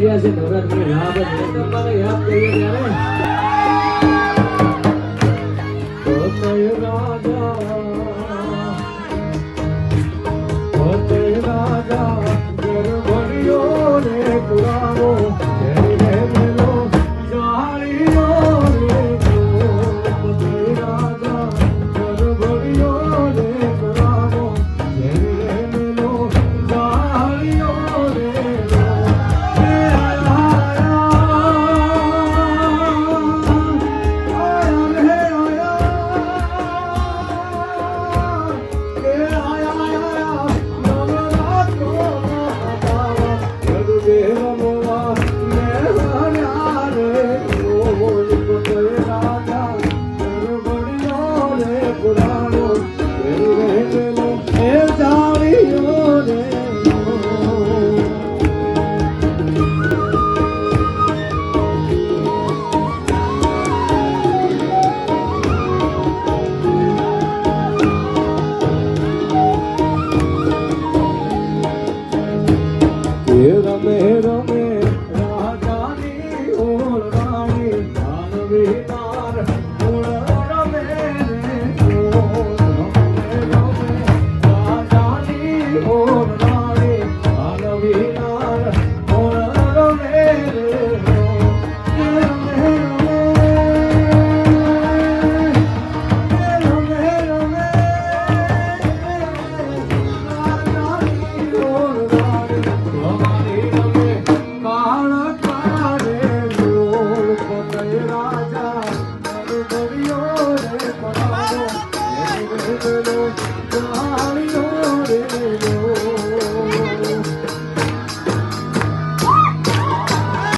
છે નવરાત્રી યાદ કરીએ ત્યારે Lord.